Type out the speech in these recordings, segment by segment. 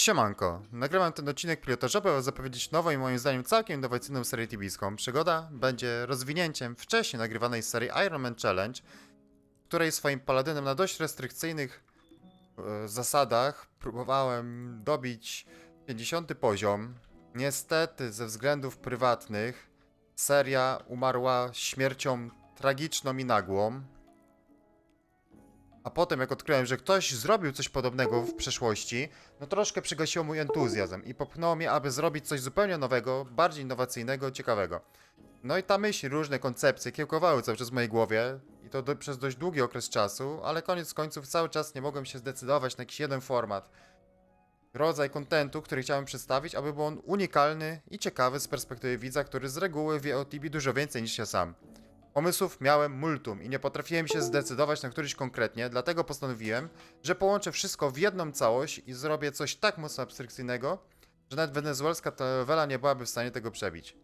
Siemanko, nagrywam ten odcinek pilotażowy, aby zapowiedzieć nową i moim zdaniem całkiem innowacyjną serię tibijską. Przygoda będzie rozwinięciem wcześniej nagrywanej serii Iron Man Challenge, której swoim paladynem na dość restrykcyjnych e, zasadach próbowałem dobić 50 poziom. Niestety, ze względów prywatnych, seria umarła śmiercią tragiczną i nagłą. A potem, jak odkryłem, że ktoś zrobił coś podobnego w przeszłości, no troszkę przygasiło mój entuzjazm i popchnęło mnie, aby zrobić coś zupełnie nowego, bardziej innowacyjnego, ciekawego. No i ta myśl, różne koncepcje kiełkowały cały czas w mojej głowie i to do, przez dość długi okres czasu, ale koniec końców cały czas nie mogłem się zdecydować na jakiś jeden format. Rodzaj kontentu, który chciałem przedstawić, aby był on unikalny i ciekawy z perspektywy widza, który z reguły wie o Tibi dużo więcej niż ja sam. Pomysłów miałem multum i nie potrafiłem się zdecydować na któryś konkretnie, dlatego postanowiłem, że połączę wszystko w jedną całość i zrobię coś tak mocno abstrakcyjnego, że nawet wenezuelska telewela nie byłaby w stanie tego przebić.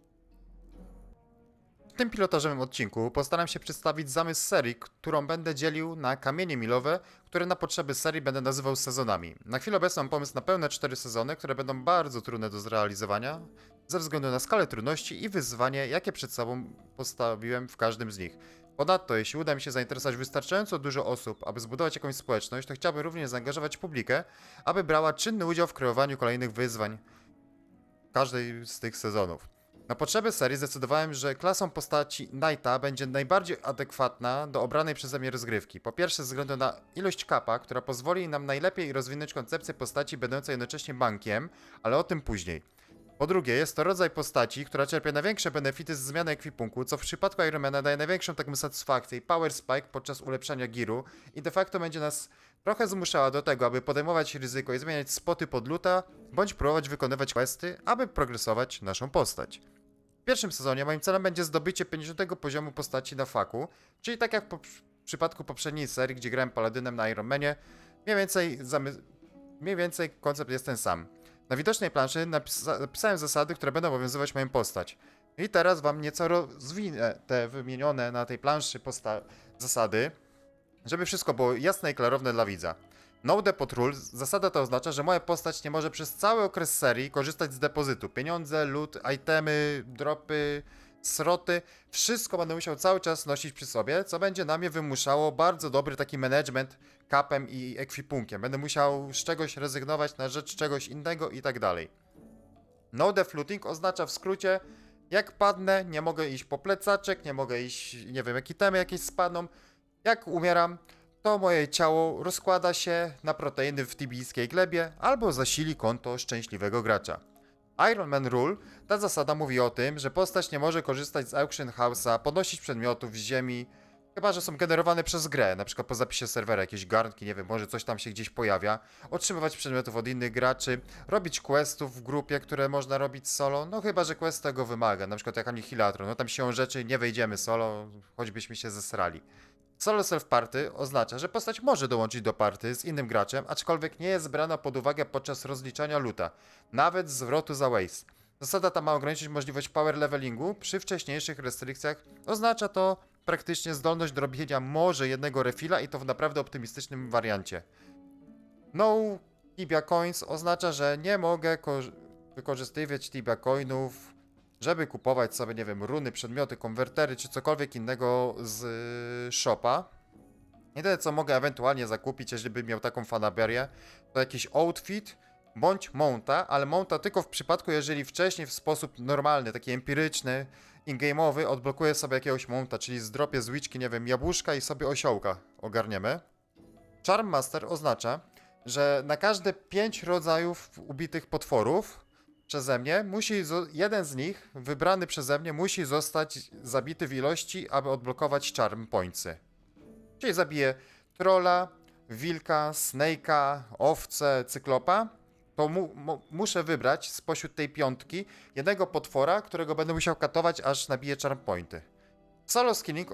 Tym pilotażowym odcinku postaram się przedstawić zamysł serii, którą będę dzielił na kamienie milowe, które na potrzeby serii będę nazywał sezonami. Na chwilę obecną mam pomysł na pełne cztery sezony, które będą bardzo trudne do zrealizowania, ze względu na skalę trudności i wyzwanie, jakie przed sobą postawiłem w każdym z nich. Ponadto, jeśli uda mi się zainteresować wystarczająco dużo osób, aby zbudować jakąś społeczność, to chciałbym również zaangażować publikę, aby brała czynny udział w kreowaniu kolejnych wyzwań każdej z tych sezonów. Na potrzeby serii zdecydowałem, że klasą postaci Knighta będzie najbardziej adekwatna do obranej przeze mnie rozgrywki. Po pierwsze, ze względu na ilość kapa, która pozwoli nam najlepiej rozwinąć koncepcję postaci będącej jednocześnie bankiem, ale o tym później. Po drugie, jest to rodzaj postaci, która czerpie największe benefity z zmiany ekwipunku, co w przypadku Ironmana daje największą taką satysfakcję i power spike podczas ulepszania giru i de facto będzie nas trochę zmuszała do tego, aby podejmować ryzyko i zmieniać spoty pod luta, bądź próbować wykonywać questy, aby progresować naszą postać. Pierwszym sezonie moim celem będzie zdobycie 50 poziomu postaci na faku, czyli tak jak po, w przypadku poprzedniej serii, gdzie grałem paladynem na Ironmanie, mniej więcej, mniej więcej koncept jest ten sam. Na widocznej planszy napisa- napisałem zasady, które będą obowiązywać moją postać. I teraz wam nieco rozwinę te wymienione na tej planszy zasady, żeby wszystko było jasne i klarowne dla widza. No depot rule, zasada ta oznacza, że moja postać nie może przez cały okres serii korzystać z depozytu. Pieniądze, loot, itemy, dropy, sroty, wszystko będę musiał cały czas nosić przy sobie, co będzie na mnie wymuszało bardzo dobry taki management kapem i ekwipunkiem. Będę musiał z czegoś rezygnować na rzecz czegoś innego i tak dalej. No deflooting oznacza w skrócie, jak padnę, nie mogę iść po plecaczek, nie mogę iść, nie wiem, jakie temy jakieś spadną. Jak umieram, to moje ciało rozkłada się na proteiny w tibijskiej glebie albo zasili konto szczęśliwego gracza. Iron Man Rule, ta zasada mówi o tym, że postać nie może korzystać z Auction House'a, podnosić przedmiotów z ziemi, chyba że są generowane przez grę, na przykład po zapisie serwera jakieś garnki, nie wiem, może coś tam się gdzieś pojawia, otrzymywać przedmiotów od innych graczy, robić questów w grupie, które można robić solo, no chyba, że quest tego wymaga, na przykład jak Anihilatron, no tam siłą rzeczy nie wejdziemy solo, choćbyśmy się zesrali. Solo self-party oznacza, że postać może dołączyć do party z innym graczem, aczkolwiek nie jest brana pod uwagę podczas rozliczania luta, nawet zwrotu za waste. Zasada ta ma ograniczyć możliwość power levelingu przy wcześniejszych restrykcjach. Oznacza to praktycznie zdolność do robienia może jednego refila i to w naprawdę optymistycznym wariancie. No Tibia Coins oznacza, że nie mogę ko- wykorzystywać Tibia Coinów, żeby kupować sobie, nie wiem, runy, przedmioty, konwertery czy cokolwiek innego z y, shopa. Jedyne co mogę ewentualnie zakupić, jeżeli bym miał taką fanaberię, to jakiś outfit bądź mounta, ale mounta tylko w przypadku, jeżeli wcześniej w sposób normalny, taki empiryczny, in-game'owy odblokuję sobie jakiegoś mounta, czyli zdropię z witchki, nie wiem, jabłuszka i sobie osiołka ogarniemy. Charm Master oznacza, że na każde 5 rodzajów ubitych potworów przeze mnie musi jeden z nich, wybrany przeze mnie, musi zostać zabity w ilości, aby odblokować charm pointsy. Czyli zabiję trolla, wilka, snake'a, owcę, cyklopa, to mu, mu, muszę wybrać spośród tej piątki jednego potwora, którego będę musiał katować, aż nabiję charm pointy. Solo skinning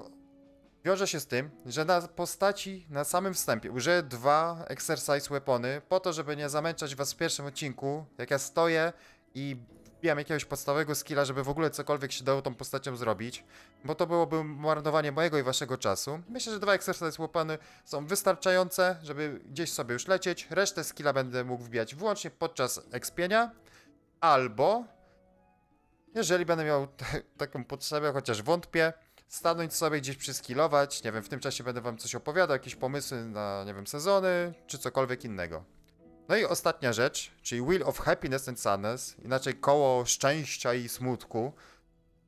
wiąże się z tym, że na postaci na samym wstępie użyję dwa exercise weapony po to, żeby nie zamęczać was w pierwszym odcinku, jak ja stoję i wbijam jakiegoś podstawowego skilla, żeby w ogóle cokolwiek się dało tą postacią zrobić, bo to byłoby marnowanie mojego i waszego czasu. Myślę, że dwa exercise łopany są wystarczające, żeby gdzieś sobie już lecieć. Resztę skilla będę mógł wbijać wyłącznie podczas expienia, albo jeżeli będę miał taką potrzebę, chociaż wątpię, stanąć sobie gdzieś przyskilować, nie wiem, w tym czasie będę wam coś opowiadał, jakieś pomysły na, nie wiem, sezony, czy cokolwiek innego. No i ostatnia rzecz, czyli Wheel of Happiness and Sadness, inaczej koło szczęścia i smutku,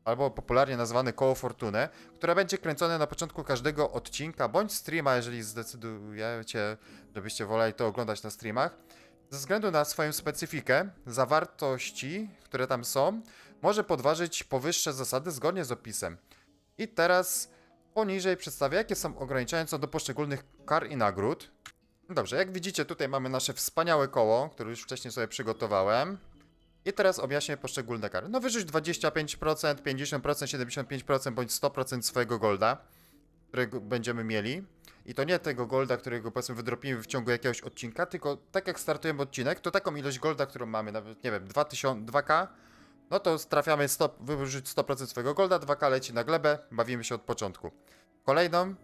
albo popularnie nazwane koło fortuny, które będzie kręcone na początku każdego odcinka, bądź streama, jeżeli zdecydujecie, żebyście woleli to oglądać na streamach. Ze względu na swoją specyfikę, zawartości, które tam są, może podważyć powyższe zasady zgodnie z opisem. I teraz poniżej przedstawię, jakie są ograniczenia co do poszczególnych kar i nagród. Dobrze, jak widzicie, tutaj mamy nasze wspaniałe koło, które już wcześniej sobie przygotowałem. I teraz objaśnię poszczególne kary. No wyrzuć 25%, 50%, 75% bądź 100% swojego golda, którego będziemy mieli. I to nie tego golda, którego powiedzmy wydropimy w ciągu jakiegoś odcinka, tylko tak jak startujemy odcinek, to taką ilość golda, którą mamy, nawet nie wiem, 2000, 2K, no to trafiamy 100, wyrzuć 100% swojego golda, 2K leci na glebę, bawimy się od początku. Kolejną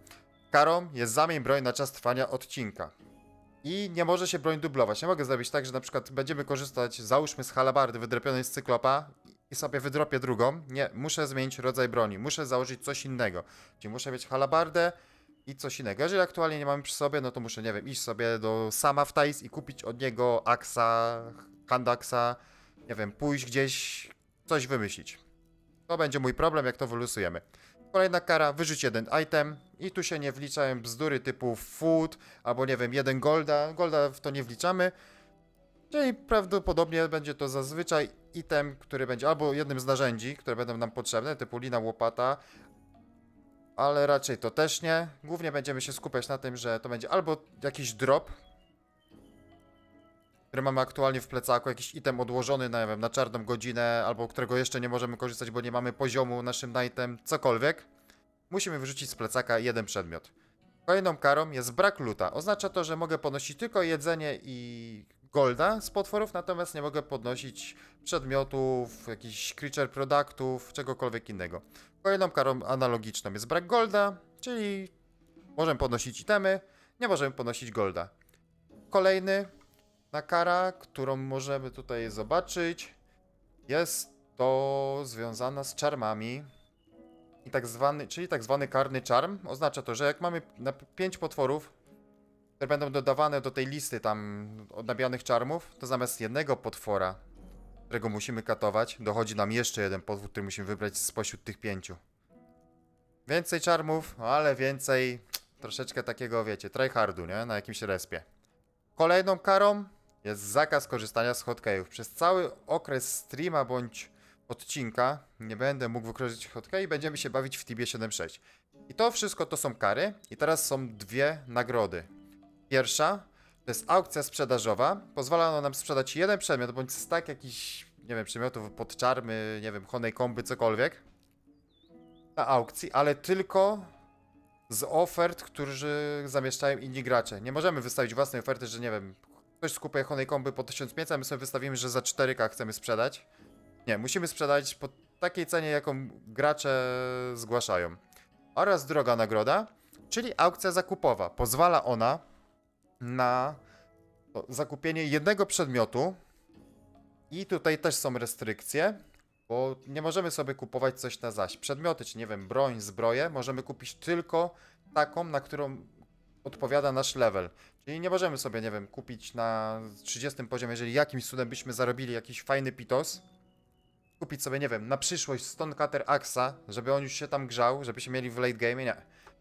karą jest zamień broń na czas trwania odcinka. I nie może się broń dublować. Nie mogę zrobić tak, że na przykład będziemy korzystać, załóżmy z halabardy wydropionej z cyklopa i sobie wydropię drugą. Nie, muszę zmienić rodzaj broni, muszę założyć coś innego. Czyli muszę mieć halabardę i coś innego. Jeżeli aktualnie nie mamy przy sobie, no to muszę, nie wiem, iść sobie do sama w Thais i kupić od niego Axa, Handaxa, nie wiem, pójść gdzieś, coś wymyślić. To będzie mój problem, jak to wylosujemy. Kolejna kara, wyrzuć jeden item i tu się nie wliczają bzdury typu food, albo nie wiem, jeden golda. Golda w to nie wliczamy. Czyli prawdopodobnie będzie to zazwyczaj item, który będzie albo jednym z narzędzi, które będą nam potrzebne, typu lina, łopata, ale raczej to też nie. Głównie będziemy się skupiać na tym, że to będzie albo jakiś drop, który mamy aktualnie w plecaku, jakiś item odłożony na, nie wiem, na czarną godzinę, albo którego jeszcze nie możemy korzystać, bo nie mamy poziomu naszym nightem, cokolwiek. Musimy wyrzucić z plecaka jeden przedmiot. Kolejną karą jest brak luta. Oznacza to, że mogę podnosić tylko jedzenie i golda z potworów, natomiast nie mogę podnosić przedmiotów, jakichś creature productów, czegokolwiek innego. Kolejną karą analogiczną jest brak golda, czyli możemy podnosić itemy, nie możemy podnosić golda. Kolejny na kara, którą możemy tutaj zobaczyć, jest to związana z czarmami. I tak zwany, czyli tak zwany karny czarm. Oznacza to, że jak mamy na 5 potworów, które będą dodawane do tej listy tam odnabianych czarmów, to zamiast jednego potwora, którego musimy katować, dochodzi nam jeszcze jeden potwór, który musimy wybrać spośród tych pięciu. Więcej czarmów, ale więcej troszeczkę takiego, wiecie, tryhardu, nie? Na jakimś respie. Kolejną karą jest zakaz korzystania z hotkeyów. Przez cały okres streama bądź odcinka nie będę mógł wykorzystać hotkey i będziemy się bawić w Tibie 7.6. I to wszystko to są kary i teraz są dwie nagrody. Pierwsza to jest aukcja sprzedażowa. Pozwala ona nam sprzedać jeden przedmiot bądź stak jakichś, nie wiem, przedmiotów pod czarmy, nie wiem, honeycomby, cokolwiek na aukcji, ale tylko z ofert, którzy zamieszczają inni gracze. Nie możemy wystawić własnej oferty, że nie wiem, ktoś skupuje honeycomby po 1500, a my sobie wystawimy, że za 4K chcemy sprzedać. Nie, musimy sprzedać po takiej cenie, jaką gracze zgłaszają. Oraz droga nagroda, czyli aukcja zakupowa. Pozwala ona na zakupienie jednego przedmiotu i tutaj też są restrykcje, bo nie możemy sobie kupować coś na zaś. Przedmioty, czy nie wiem, broń, zbroję, możemy kupić tylko taką, na którą odpowiada nasz level. Czyli nie możemy sobie, nie wiem, kupić na 30 poziomie, jeżeli jakimś cudem byśmy zarobili jakiś fajny pitos, kupić sobie, nie wiem, na przyszłość Stonecutter Axa, żeby on już się tam grzał, żebyśmy mieli w late game, nie.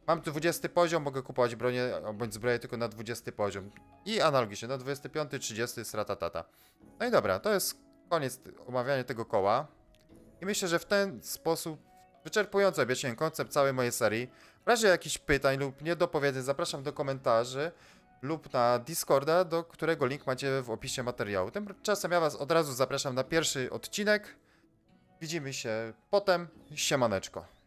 Mam tu 20 poziom, mogę kupować bronię bądź zbroję tylko na 20 poziom. I analogicznie, na 25, 30 sratatata. No i dobra, to jest koniec omawiania tego koła. I myślę, że w ten sposób wyczerpująco objaśniłem koncept całej mojej serii. W razie jakichś pytań lub niedopowiedzeń zapraszam do komentarzy lub na Discorda, do którego link macie w opisie materiału. Tymczasem ja was od razu zapraszam na pierwszy odcinek. Widzimy się potem. Siemaneczko.